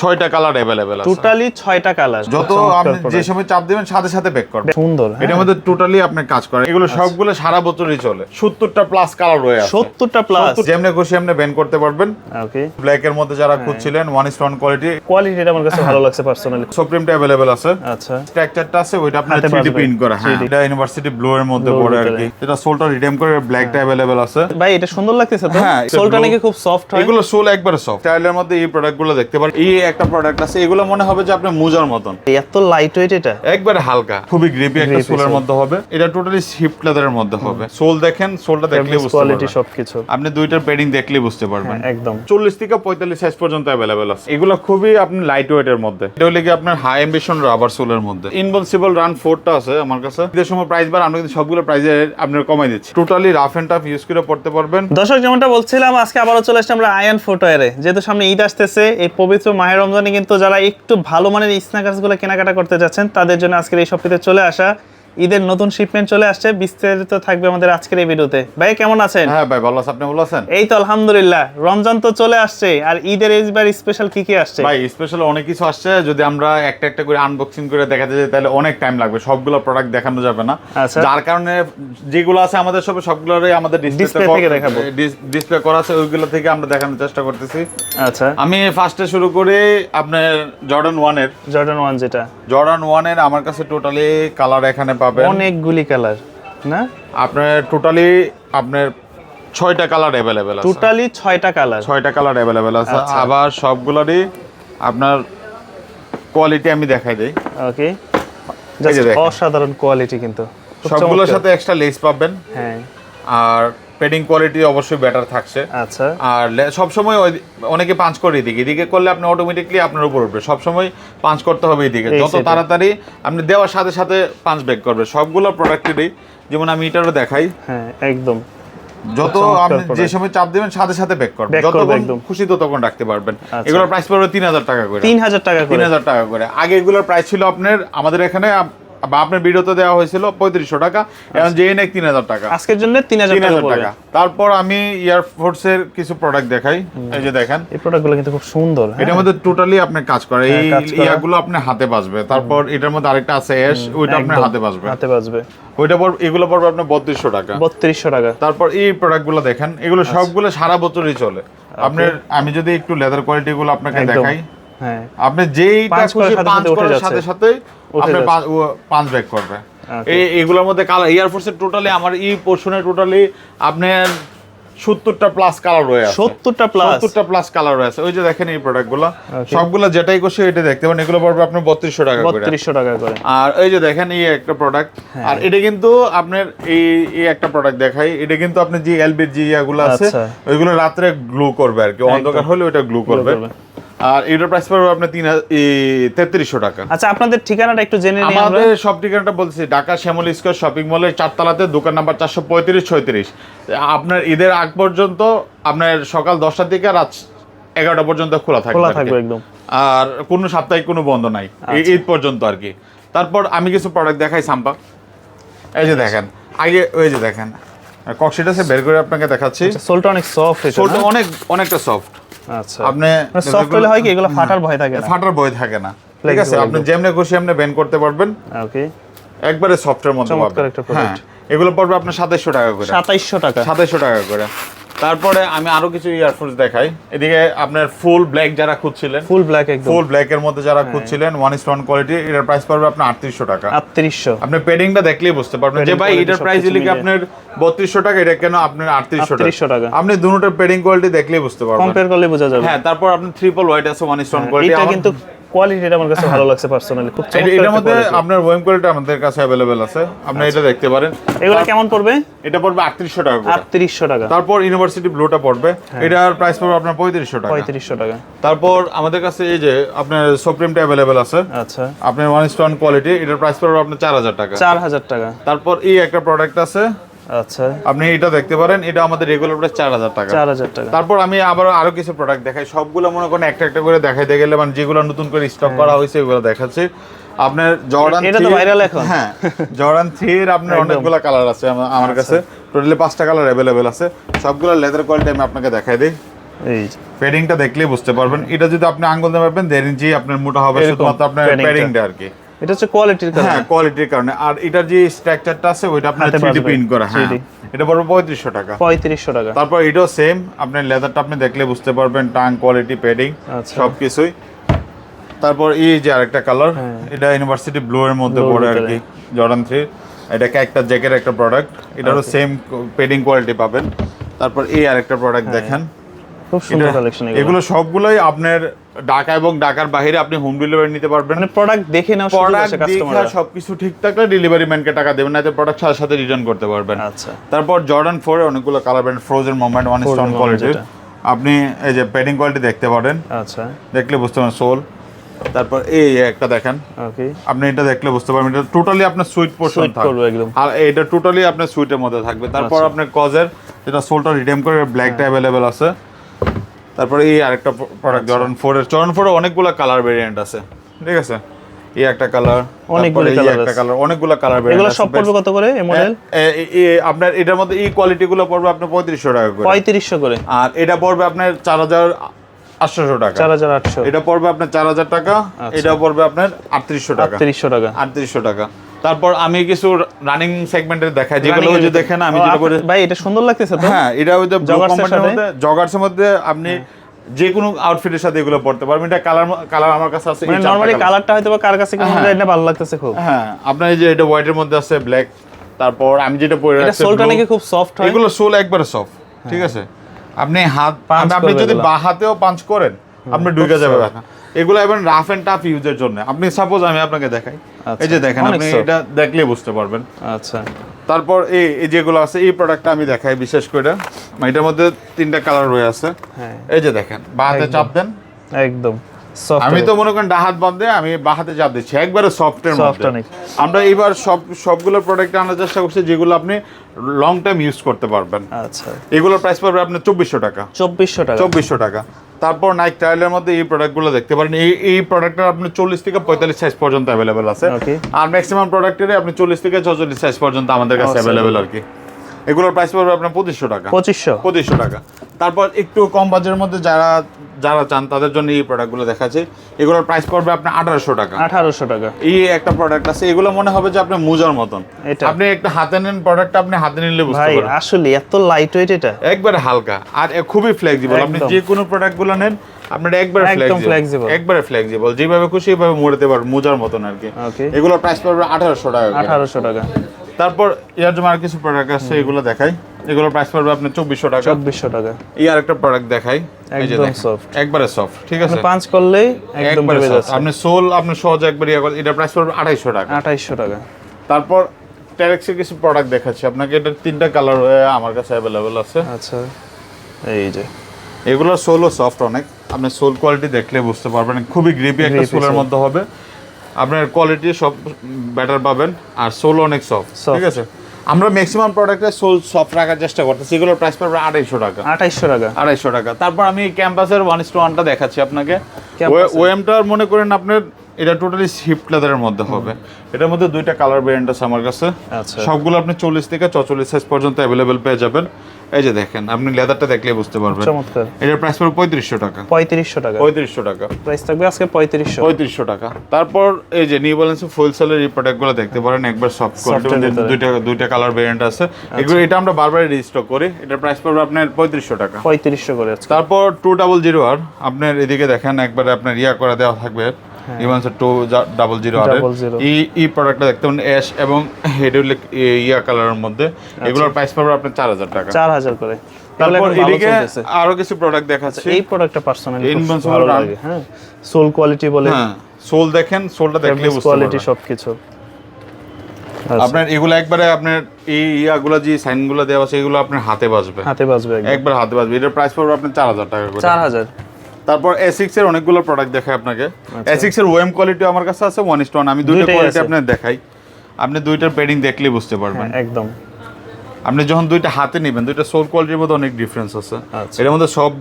ছয়টা colour available আছে। Totally ছয়টা কালার যত আপনি যে সময় চাপ দিবেন সাথে সাথে বেক করবে সুন্দর হ্যাঁ। এটার মধ্যে টোটালি আপনি কাজ করেন এগুলো সবগুলো সারা বছরই চলে। সত্তরটা প্লাস কালার রয়ে আছে। সত্তরটা প্লাস 70 যেমনি খুশি এমনি ব্যান করতে পারবেন। ওকে ব্ল্যাক এর মধ্যে যারা হ্যাঁ। খুঁজছিলেন ওয়ান স্টোন কোয়ালিটি কোয়ালিটিটা আমার কাছে ভালো লাগছে পার্সোনালি সুপ্রিমটা অ্যাভেলেবেল আছে। আচ্ছা। স্ট্রাকচারটা আছে ওইটা আপনার হাতে 3D প্রিন্ট করা। হ্যাঁ এটা ইউনিভার্সিটি ব্লু এর মধ্যে পড়ে আর কি। এটা সোলটা রিডেম করে ব্ল্যাকটা অ্যাভেলেবেল আছে। ভাই এটা সুন্দর লাগতেছে তো? হ্যাঁ, সোলটা নাকি খুব সফট হয়? এগুলো সোল একবারে সফট স্টাইলের মধ্যে এই প্রোডাক্টগুলো দেখতে পারেন। এই একটা প্রোডাক্ট আছে এগুলো মনে হবে যে আপনার মুজার মতন। এত লাইট ওয়েট এটা? একবারে হালকা খুবই গ্রিপি একটা সোলের মধ্যে হবে। এটা টোটালি শিফট লেদারের মধ্যে হবে। সোল দেখেন সোলটা দেখলে বুঝতে কোয়ালিটি সবকিছু। আপনি দুইটার পেডিং দেখলে বুঝতে পারবেন। হ্যাঁ, একদম। চল্লিশ থেকে পঁয়তাল্লিশ সাইজ পর্যন্ত অ্যাভেলেবেল আছে। এগুলো খুবই আপনি লাইট ওয়েট এর মধ্যে। এটা হলে কি আপনার হাই এম্বিশন রাবার সোলের মধ্যে। ইনভলসিবল রান ফোরটা আছে আমার কাছে। ঈদের সময় প্রাইস বার আমরা কিন্তু সবগুলো প্রাইসে আপনার কমাই দিচ্ছি। Totally rough and tough use করে পড়তে পারবেন। দর্শক যেমনটা বলছিলাম আজকে আবারও চলে আসছে আমরা আয়ান ফুটওয়ারে যেহেতু সামনে ঈদ আসতেছে এই পবিত্র মাহের রমজানে কিন্তু যারা একটু ভালো মানের স্ন্যাকার্সগুলো কেনাকাটা করতে যাচ্ছেন, তাদের জন্য আজকের এই সপ্তাহে চলে আসা। ঈদের নতুন শিপমেন্ট চলে আসছে। বিস্তারিত থাকবে আমাদের আজকের এই ভিডিওতে। ভাই কেমন আছেন? হ্যাঁ ভাই ভালো আছে। আপনি ভালো আছেন? এই তো আলহামদুলিল্লাহ। রমজান তো চলে আসছে। আর ঈদের এইবার স্পেশাল কি কি আসছে? ভাই স্পেশাল অনেক কিছু আসছে। যদি আমরা একটা একটা করে আনবক্সিং করে দেখাতে যাই তাহলে অনেক টাইম লাগবে। সবগুলো প্রোডাক্ট দেখানো যাবে না। আচ্ছা। যার কারণে যেগুলো আছে আমাদের সব সবগুলোরই আমাদের Display থেকে দেখাবো। ডিসপ্লে করা আছে ওইগুলো থেকে আমরা দেখানোর চেষ্টা করতেছি। আচ্ছা। আমি ফার্স্টে শুরু করি আপনার জর্ডান ওয়ানের জর্ডান ওয়ান যেটা। জর্ডান ওয়ানের আমার কাছে টোটালি কালার এখানে পাবেন। অনেকগুলি কালার না? আপনার টোটালি আপনার ছয়টা কালার অ্যাভেলেবেল আছে। টোটালি ছয়টা কালার। ছয়টা কালার অ্যাভেলেবেল আছে। আচ্ছা। আবার সবগুলোরই আপনার কোয়ালিটি আমি দেখাই দিই। ওকে। অসাধারণ কোয়ালিটি কিন্তু। সবগুলোর সাথে এক্সট্রা লেস পাবেন। হ্যাঁ। আর পেডিং কোয়ালিটি অবশ্যই বেটার থাকছে। আচ্ছা। আর সবসময় অনেকে পাঞ্চ করে এদিকে। এদিকে করলে আপনি অটোমেটিকলি আপনার উপর উঠবে। সবসময় পাঞ্চ করতে হবে এদিকে। যত তাড়াতাড়ি আপনি দেওয়ার সাথে সাথে পাঞ্চ ব্যাক করবে। সবগুলো প্রোডাক্টেরই যেমন আমি এটারও দেখাই। হ্যাঁ একদম। যত আপনি যে সময় চাপ দিবেন সাথে সাথে ব্যাক করবে। যত। খুশি ততক্ষণ রাখতে পারবেন। আচ্ছা। এগুলোর প্রাইস পড়বে তিন হাজার টাকা করে। তিন হাজার টাকা তিন করে হাজার টাকা করে। আগে এগুলোর প্রাইস ছিল আপনার আমাদের এখানে আপনার ভিডিওতে দেওয়া হয়েছিল পঁয়ত্রিশশো টাকা এখন যে নেক তিন হাজার টাকা। আজকের জন্য তিন হাজার তিন টাকা তারপর আমি এয়ারফোর্স এর কিছু প্রোডাক্ট দেখাই। এই যে দেখেন। এই প্রোডাক্টগুলো কিন্তু খুব সুন্দর হ্যাঁ? এটার মধ্যে টোটালি আপনি কাজ করে। হ্যাঁ, এই। ইয়াগুলো আপনি হাতে বাজবে। তারপর এটার মধ্যে আরেকটা আছে এস ওইটা আপনার হাতে বাজবে। হাতে বাজবে। ওইটা পর এগুলো পড়বে আপনার বত্রিশশো টাকা। বত্রিশশো টাকা। তারপর এই প্রোডাক্টগুলো দেখেন এগুলো আচ্ছা। সবগুলো সারা বছরই চলে। আপনার আমি যদি একটু লেদার কোয়ালিটি গুলো আপনাকে দেখাই। হ্যাঁ। আপনি যেইটা পাঁচ খুশি পাঁচ করার সাথে সাথে আপনি পাঁচ ব্যাক করবে। এই এগুলোর মধ্যে কালার এয়ারফোর্সের টোটালি আমার এই পোর্শনে টোটালি আপনার সত্তরটা প্লাস কালার রয়েছে সত্তরটা প্লাস সত্তরটা প্লাস কালার রয়েছে ওই যে দেখেন এই প্রোডাক্টগুলো সবগুলো যেটাই করছে এটা দেখতে পাবেন এগুলো পড়বে আপনার বত্রিশশো টাকা করে। বত্রিশশো টাকা করে। আর এই যে দেখেন এই একটা প্রোডাক্ট হ্যাঁ। আর এটা কিন্তু আপনার এই এই একটা প্রোডাক্ট দেখাই। এটা কিন্তু আপনি যে এলবির যে ইয়াগুলো আছে আচ্ছা। ওইগুলো রাত্রে গ্লু করবে আর কি। অন্ধকার হলে ওটা গ্লু করবে। আর এটার প্রাইস পড়বে আপনার তিন তেত্রিশশো টাকা। আচ্ছা আপনাদের ঠিকানাটা একটু জেনে নিই আমাদের সব ঠিকানাটা বলছি ঢাকা শ্যামল স্কোয়ার শপিং মলের চারতলাতে দোকান নাম্বার চারশো পঁয়ত্রিশ ছয়ত্রিশ। আপনার ঈদের আগ পর্যন্ত আপনার সকাল দশটা থেকে রাত এগারোটা পর্যন্ত খোলা থাকবে খোলা থাকবে একদম। আর কোনো সাপ্তাহিক কোনো বন্ধ নাই এই ঈদ পর্যন্ত আর কি। তারপর আমি কিছু প্রোডাক্ট দেখাই সাম্পা। এই যে দেখেন আগে ওই যে দেখেন কক্সিটা সে বের করে আপনাকে দেখাচ্ছি। সোলটা অনেক সফট সোলটা অনেক অনেকটা সফট আচ্ছা। আপনি সফট হলে হয় কি? এগুলো ফাটার ভয় থাকে না? ফাটার ভয় থাকে না। ঠিক আছে আপনি যেমনে খুশি এমনি বেন করতে পারবেন। ওকে একবারে সফটের মধ্যে পাবেন। হ্যাঁ এগুলো পড়বে আপনার সাতাইশশো টাকা করে। সাতাইশশো টাকা। সাতাইশশো টাকা করে। তারপরে আমি আরও কিছু ইয়ারফোনস দেখাই। এদিকে আপনার ফুল ব্ল্যাক যারা খুঁজছিলেন ফুল ব্ল্যাক একদম। ফুল ব্ল্যাক এর মধ্যে যারা খুঁজছিলেন ওয়ান ইস ওয়ান কোয়ালিটি এটার প্রাইস পড়বে আপনার আটত্রিশশো টাকা। আটত্রিশশো। আপনি পেডিংটা দেখলেই বুঝতে পারবেন যে ভাই এটার প্রাইস লিখে আপনার বত্রিশশো টাকা এটা কেন আপনার আটত্রিশশো 3800 টাকা। আপনি দুটোর পেডিং কোয়ালিটি দেখলেই বুঝতে পারবেন। কম্পেয়ার করলে বোঝা যাবে। হ্যাঁ তারপর আপনি ট্রিপল হোয়াইট আছে ওয়ান ইস ওয়ান কোয়ালিটি এটা কিন্তু কোয়ালিটিটা আমার কাছে ভালো লাগছে পার্সোনালি খুব এটার মধ্যে আপনার ওয়েম কোয়ালিটি আমাদের কাছে অ্যাভেলেবেল আছে। আপনি এটা দেখতে পারেন। এগুলো কেমন পড়বে? এটা পড়বে আটত্রিশশো টাকা করে। আটত্রিশশো টাকা। তারপর ইউনিভার্সিটি ব্লুটা পড়বে। এটার প্রাইস পড়বে আপনার পঁয়ত্রিশশো টাকা। পঁয়ত্রিশশো টাকা। তারপর আমাদের কাছে এই যে আপনার সুপ্রিমটা অ্যাভেলেবেল আছে। আচ্ছা। আপনার ওয়ান স্টোন কোয়ালিটি এটার প্রাইস পড়বে আপনার চার হাজার টাকা। চার হাজার টাকা। তারপর এই একটা প্রোডাক্ট আছে আচ্ছা। আপনি এটা দেখতে পারেন এটা আমাদের রেগুলার প্রাইস চার হাজার টাকা। চার হাজার টাকা। তারপর আমি আবার আরও কিছু প্রোডাক্ট দেখাই। সবগুলো মনে করেন একটা একটা করে দেখাইতে গেলে মানে যেগুলো নতুন করে স্টক করা হয়েছে দেখাচ্ছি। আপনার জর্ডান এটা তো viral এখন। হ্যাঁ জর্ডান থ্রি এর আপনার। অনেকগুলো কালার আছে আমার কাছে। টোটালি পাঁচটা কালার অ্যাভেলেবেল আছে। সবগুলো লেদার কোয়ালিটি আমি আপনাকে দেখাই দিই। এই। প্যাডিংটা দেখলেই বুঝতে পারবেন। এটা যদি আপনি আঙ্গুল দিয়ে দেড় ইঞ্চি আপনার মোটা হবে শুধুমাত্র আপনার। প্যাডিংটা আর কি। এটা হচ্ছে কোয়ালিটির কারণে। হ্যাঁ কোয়ালিটির কারণে। আর এটার যে স্ট্রাকচারটা আছে ওইটা আপনার হাতে 3D প্রিন্ট করা হ্যাঁ। এটা পড়বে পঁয়ত্রিশশো টাকা। পঁয়ত্রিশশো টাকা। তারপর এটাও সেম আপনি লেদারটা আপনি দেখলে বুঝতে পারবেন টাং কোয়ালিটি প্যাডিং আচ্ছা। সব কিছুই তারপর এই যে আরেকটা কালার হ্যাঁ। এটা ইউনিভার্সিটি ব্লু এর মধ্যে পড়ে আর কি জর্ডান থ্রি এটা একটা জ্যাকের একটা প্রোডাক্ট এটারও সেম পেডিং কোয়ালিটি পাবেন। তারপর এই আরেকটা প্রোডাক্ট দেখেন। খুব সুন্দর কালেকশন এগুলো সবগুলোই আপনার ঢাকা এবং ঢাকার বাইরে আপনি হোম ডেলিভারি নিতে পারবেন। মানে প্রোডাক্ট দেখে নাও প্রোডাক্ট দেখা সবকিছু ঠিক থাকলে ডেলিভারি ম্যানকে টাকা দেবেন না প্রোডাক্ট সাথে সাথে রিটার্ন করতে পারবেন। আচ্ছা। তারপর জর্ডান ফোর অনেকগুলো colour brand frozen moment one stone যেটা। আপনি এই যে প্যাডিং কোয়ালিটি দেখতে পারেন। আচ্ছা। দেখলে বুঝতে পারেন সোল তারপর এই একটা দেখেন। ওকে আপনি এটা দেখলে বুঝতে পারবেন এটা টোটালি আপনার সুইট পোর্শন সুইট থাকবে। আর এটা টোটালি আপনার সুইটের মধ্যে থাকবে। তারপর আচ্ছা। আপনার কজের যেটা সোলটা রিডেম করে ব্ল্যাকটা অ্যাভেলেবেল আছে। তারপরে এই আরেকটা প্রোডাক্ট। জর্ডন ফোর এর জর্ডন ফোর অনেকগুলো কালার ভেরিয়েন্ট আছে ঠিক আছে? এই একটা কালার অনেকগুলো colour একটা কালার অনেকগুলো কালার এগুলো সব পড়বে কত করে এই মডেল আপনার এটার মধ্যে এই কোয়ালিটি গুলো পড়বে আপনার পঁয়ত্রিশশো টাকা করে। পঁয়ত্রিশশো করে। আর এটা পড়বে আপনার চার হাজার আটশোশো টাকা। চার হাজার আটশো। এটা পড়বে আপনার চার হাজার টাকা আচ্ছা। এটা পড়বে আপনার আটত্রিশশো টাকা। আটত্রিশশো টাকা। আটত্রিশশো টাকা। তারপর আমি কিছু রানিং সেগমেন্টে দেখাই যেগুলো ওই যে দেখেন আমি যেটা করে ভাই এটা সুন্দর লাগতেছে তো? হ্যাঁ এটা ওই যে? মধ্যে জগার্সের মধ্যে আপনি যে কোনো আউটফিটের সাথে এগুলো পড়তে পারবেন। এটা কালার কালার আমার কাছে আছে মানে নরমালি কালারটা হয়তো বা কার কাছে কেমন হ্যাঁ। এটা ভালো লাগতেছে খুব। হ্যাঁ আপনার এই যে এটা হোয়াইটের মধ্যে আছে ব্ল্যাক তারপর আমি যেটা পরে এটা রাখছি সোলটা নাকি খুব সফট হয়? এগুলো সোল একবারে সফট ঠিক আছে? আপনি হাত আপনি যদি। বা হাতেও পাঞ্চ করেন আপনি ঢুকে যাবে ব্যথা এগুলো এবং রাফ এন্ড টাফ ইউজের জন্য। আপনি সাপোজ আমি আপনাকে দেখাই। আচ্ছা, এই যে দেখেন আপনি এটা দেখলে বুঝতে পারবেন। আচ্ছা। তারপর এই এই যেগুলো আছে এই প্রোডাক্টটা আমি দেখাই বিশেষ করে। এটার মধ্যে তিনটা কালার রয়ে আছে হ্যাঁ। এই যে দেখেন বাতে চাপ দেন। একদম। আমি তো মনে করেন ডাহাত বাদ দিয়ে আমি বা হাতে চাপ দিচ্ছি একবারে সফটের মধ্যে। আমরা এইবার সব সবগুলো প্রোডাক্ট আনার চেষ্টা করছি যেগুলো আপনি লং টাইম ইউজ করতে পারবেন। আচ্ছা। এগুলোর প্রাইস পড়বে আপনার চব্বিশশো টাকা। চব্বিশশো টাকা। চব্বিশশো টাকা। তারপর নাইক ট্রায়ালের মধ্যে এই প্রোডাক্টগুলো দেখতে পারেন। এই এই প্রোডাক্টটা আপনি চল্লিশ থেকে পঁয়তাল্লিশ সাইজ পর্যন্ত অ্যাভেলেবেল আছে। আর ম্যাক্সিমাম প্রোডাক্টের আপনি চল্লিশ থেকে ছচল্লিশ সাইজ পর্যন্ত আমাদের কাছে। অ্যাভেলেবেল আর কি। এগুলোর প্রাইস পড়বে আপনার পঁচিশশো টাকা। পঁচিশশো। পঁচিশশো টাকা। তারপর একটু কম বাজেটের মধ্যে যারা যারা চান তাদের জন্য এই প্রোডাক্টগুলো দেখাচ্ছে। এগুলোর প্রাইস পড়বে আপনার আঠারোশো টাকা। আঠারোশো টাকা। এই একটা প্রোডাক্ট আছে এগুলো মনে হবে যে আপনার মোজার মতন। এটা? আপনি একটা হাতে নেন প্রোডাক্টটা আপনি হাতে নিলে বুঝতে ভাই পারবেন। আসলে এত লাইট ওয়েট এটা। একবারে হালকা আর খুবই ফ্লেক্সিবল আপনি। যে কোনো প্রোডাক্টগুলো নেন আপনার একবারে ফ্লেক্সিবল একবারে ফ্লেক্সিবল যেভাবে খুশি এভাবে মোড়াতে পারবেন মোজার মতন আর কি। ওকে এগুলোর প্রাইস পড়বে আঠারোশো টাকা আঠারোশো টাকা। তারপর ইয়ার জন্য আর কিছু প্রোডাক্ট আছে এগুলো দেখাই। এগুলোর প্রাইস পড়বে আপনার চব্বিশশো টাকা। চব্বিশশো টাকা। এই আর একটা প্রোডাক্ট দেখাই। এই যে একদম soft। একবারে সফট ঠিক আছে? পাঁচ করলেই একদম একবারে যাচ্ছে। আপনি সোল আপনি সহজ একবার এটার প্রাইস পড়বে আড়াইশো টাকা। আঠাইশশো টাকা। তারপর টেরেক্সের কিছু প্রোডাক্ট দেখাচ্ছি। আপনাকে এটার তিনটা কালার আমার কাছে অ্যাভেলেবেল আছে। আচ্ছা এই যে। এগুলো সোলও সফট অনেক। আপনি সোল কোয়ালিটি দেখলে বুঝতে পারবেন খুবই গ্রিপি একটা সোলের। মধ্যে হবে। আপনার কোয়ালিটি সব বেটার পাবেন আর সোল অনেক সফট ঠিক আছে? আমরা ম্যাক্সিমাম প্রোডাক্টে সোল সফট রাখার চেষ্টা করতেছি। এগুলোর প্রাইস পড়বে আড়াইশো টাকা। আড়াইশো টাকা। আড়াইশো টাকা। তারপর আমি ক্যাম্পাসের ওয়ান ইস টু ওয়ানটা দেখাচ্ছি আপনাকে। ওয়েমটার। ওএমটার মনে করেন আপনার এটা টোটালি শিফট লেদারের মধ্যে হবে। এটার মধ্যে দুইটা কালার ভেরিয়েন্ট আছে আমার কাছে। আচ্ছা। সবগুলো আপনি চল্লিশ থেকে চল্লিশ সাইজ পর্যন্ত অ্যাভেলেবেল পেয়ে যাবেন। এই যে দেখেন আপনি লেদারটা দেখলে বুঝতে পারবেন। চমৎকার। এটার প্রাইস পড়বে পঁয়ত্রিশশো টাকা। পঁয়ত্রিশশো টাকা। পঁয়ত্রিশশো টাকা। প্রাইস থাকবে আজকে পঁয়ত্রিশশো। পঁয়ত্রিশশো টাকা। তারপর এই যে নিউ ব্যালেন্স ফুল সেলের এই প্রোডাক্টগুলো দেখতে পারেন একবার সফট। দুইটা দুইটা কালার ভেরিয়েন্ট আছে। এগুলো এটা আমরা বারবার রিস্টক করি। এটার প্রাইস পড়বে আপনার পঁয়ত্রিশশো টাকা। পঁয়ত্রিশশো করে তারপর টু ডাবল জিরো আর আপনার এদিকে দেখেন একবারে আপনার ইয়া করে দেওয়া থাকবে। টু ডাবল জিরো আর এই এই প্রোডাক্টটা দেখতে পারেন অ্যাশ এবং হেডুল ইয়া কালারের মধ্যে। এগুলোর প্রাইস পড়বে আপনার চার হাজার টাকা। চার হাজার করে। তারপর এদিকে আরও কিছু প্রোডাক্ট দেখাচ্ছি। এই প্রোডাক্টটা পার্সোনালি ভালো লাগে হ্যাঁ। সোল কোয়ালিটি বলে। হ্যাঁ সোল দেখেন সোলটা দেখলে বুঝতে কোয়ালিটি সবকিছু। আচ্ছা, আপনার এগুলো একবারে আপনার এই ইয়াগুলো যে সাইনগুলো দেওয়া আছে এগুলো আপনার হাতে বাজবে। হাতে বাজবে একবার হাতে বাজবে। এটার প্রাইস পড়বে আপনার চার হাজার টাকা করে। চার হাজার। তারপর এসিক্স এর অনেকগুলো প্রোডাক্ট দেখাই আপনাকে। এসিক্স এর ওয়েম কোয়ালিটি আমার কাছে আছে ওয়ান ইস ওয়ান আমি দুইটা কোয়ালিটি। আপনার দেখাই। আপনি দুইটার পেডিং দেখলেই বুঝতে পারবেন। হ্যাঁ, একদম। আপনি যখন দুইটা হাতে নেবেন দুইটা সোল কোয়ালিটির মধ্যে অনেক ডিফারেন্স আছে। আচ্ছা। এটার মধ্যে সব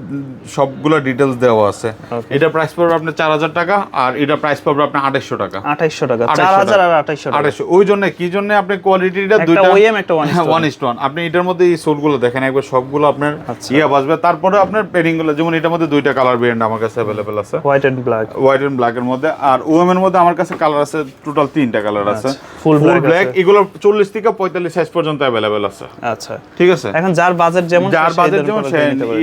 সবগুলো ডিটেলস দেওয়া আছে। এটা প্রাইস পড়বে আপনার চার হাজার টাকা আর এটা প্রাইস পড়বে আপনার আঠাইশশো টাকা। আঠাইশশো টাকা 2800 চার হাজার আর আঠাইশশো আড়াইশো ওই জন্য কি জন্য আপনি কোয়ালিটিটা দুইটা OEM, একটা। ওয়ান ইস ওয়ান আপনি এটার মধ্যে এই সোলগুলো দেখেন একবার সবগুলো আপনার আচ্ছা। ইয়ে বাজবে। তারপরে আপনার পেডিংগুলো যেমন এটার মধ্যে দুইটা কালার ভেরিয়েন্ট আমার কাছে অ্যাভেলেবেল আছে। White and black white and black এর মধ্যে। আর ওএম এর মধ্যে আমার কাছে কালার আছে টোটাল তিনটা কালার আছে। ফুল ব্ল্যাক এগুলো চল্লিশ থেকে পঁয়তাল্লিশ সাইজ পর্যন্ত অ্যাভেলেবেল আছে। আচ্ছা। ঠিক আছে? এখন যার বাজেট যেমন যার বাজেট যেমন সে।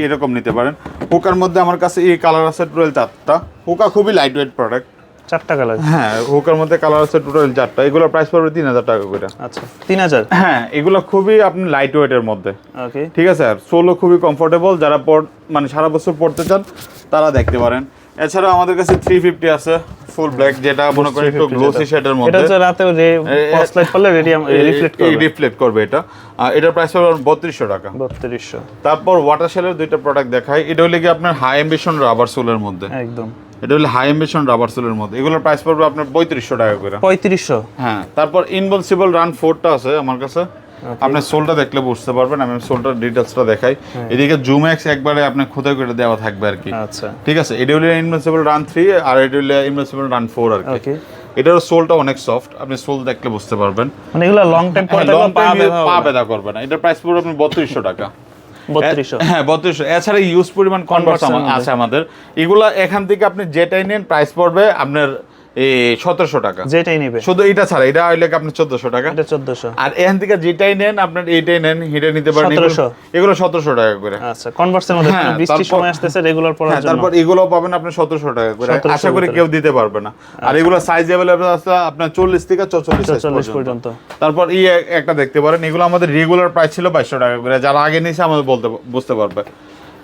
এরকম নিতে পারেন। হুকার মধ্যে আমার কাছে এই কালার আছে টোটাল চারটা। হুকা খুবই লাইট ওয়েট প্রোডাক্ট চারটা কালার হ্যাঁ হুকার মধ্যে কালার আছে টোটাল চারটা। এগুলোর প্রাইস পড়বে তিন হাজার টাকা করে। আচ্ছা তিন হাজার? হ্যাঁ এগুলো খুবই আপনি লাইট ওয়েটের মধ্যে। ওকে। ঠিক আছে? আর সোলো খুবই কমফোর্টেবল যারা পর মানে সারা বছর পড়তে চান তারা দেখতে পারেন। এছাড়া আমাদের কাছে থ্রি ফিফটি আছে। ফুল ব্ল্যাক যেটা মনে করেন একটু গ্লোসি। শেডের এটা হচ্ছে রাতে লাইট রিফ্লেক্ট করবে। রিফ্লেক্ট করবে এটা। আর এটার প্রাইস হবে বত্রিশশো টাকা। বত্রিশশো। তারপর ওয়াটার শেলের দুইটা প্রোডাক্ট দেখাই। এটা হলে কি আপনার হাই এম্বিশন রাবার সোলের মধ্যে। একদম। এটা হলে হাই এম্বিশন রাবার সোলের মধ্যে। এগুলোর প্রাইস পড়বে আপনার পঁয়ত্রিশশো টাকা করে। পঁয়ত্রিশশো। হ্যাঁ তারপর ইনভলসিবল রান ফোরটা আছে আমার কাছে। আপনি সোলটা দেখলে বুঝতে পারবেন আমি সোলটার ডিটেলসটা দেখাই। এদিকে জুম এক্স একবারে আপনি খোদাই করে দেওয়া থাকবে আর কি। আচ্ছা। ঠিক আছে এটা হলো ইনভেন্সিবল রান থ্রি আর এটা হলো ইনভেন্সিবল রান ফোর আর কি। এটার সোলটা অনেক সফট আপনি সোল দেখলে বুঝতে পারবেন। মানে এগুলো লং টাইম পরে লং থাকলে পা ব্যথা করবে না। এটার প্রাইস পড়বে আপনি বত্রিশশো টাকা। হ্যাঁ বত্রিশশো। এছাড়া ইউজ পরিমাণ কনভার্স। আছে আমাদের। এগুলা এখান থেকে আপনি যেটাই নেন প্রাইস পড়বে। আপনার সতেরোশো টাকা। যেটাই নিবে। শুধু এটা ছাড়া এটা হইলে আপনার চোদ্দশো টাকা? এটা চোদ্দশো। আর এখান থেকে যেটাই নেন আপনার এইটাই নেন এটা নিতে পারেন এগুলো- সতেরোশো। টাকা করে। আচ্ছা কনভার্সের মধ্যে বৃষ্টির তারপর- সময় আসতেছে রেগুলার পড়ার জন্য। তারপর এগুলো পাবেন আপনি সতেরোশো টাকা করে। আশা করি কেউ দিতে পারবে না। আর এগুলো সাইজ অ্যাভেলেবল আছে আপনার চল্লিশ থেকে চল্লিশ চল্লিশ পর্যন্ত। তারপর এই একটা দেখতে পারেন এগুলো আমাদের রেগুলার প্রাইস ছিল বাইশশো টাকা করে। যারা আগে নিয়েছে আমাদের বলতে বুঝতে পারবে।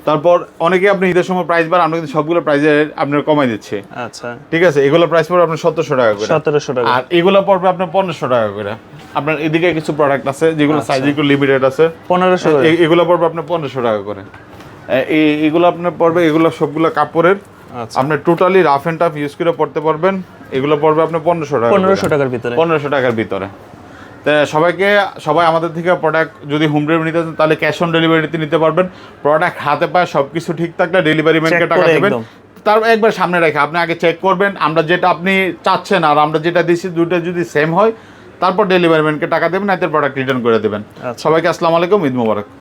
তারপর অনেকে আপনি ঈদের সময় প্রাইস বার আমরা কিন্তু সবগুলো প্রাইসে আপনার কমাই দিচ্ছি। আচ্ছা। ঠিক আছে এগুলো প্রাইস পড়বে আপনার সতেরোশো টাকা করে। সতেরোশো টাকা। আর এগুলো পড়বে আপনার পনেরোশো টাকা করে। আপনার এদিকে কিছু প্রোডাক্ট আছে যেগুলো আচ্ছা। সাইজ একটু লিমিটেড আছে। পনেরোশো এগুলো পড়বে আপনার পনেরোশো টাকা করে। এগুলো আপনার পড়বে এগুলো সবগুলো কাপড়ের। আচ্ছা। আপনি totally rough and tough use করে পড়তে পারবেন। এগুলো পড়বে আপনার পনেরোশো টাকা পনেরোশো টাকার ভিতরে। পনেরোশো টাকার ভিতরে। সবাইকে সবাই আমাদের থেকে প্রোডাক্ট যদি হোম ডেলিভারি নিতে চান তাহলে ক্যাশ অন ডেলিভারিতে নিতে পারবেন প্রোডাক্ট হাতে পায় সব কিছু ঠিক থাকলে ডেলিভারি ম্যানকে টাকা দেবেন। তার একবার সামনে রেখে আপনি আগে চেক করবেন আমরা যেটা আপনি চাচ্ছেন আর আমরা যেটা দিচ্ছি দুটো যদি সেম হয় তারপর ডেলিভারি ম্যানকে টাকা দেবেন না প্রোডাক্ট রিটার্ন করে দেবেন আচ্ছা। সবাইকে আসসালামু আলাইকুম ঈদ মোবারক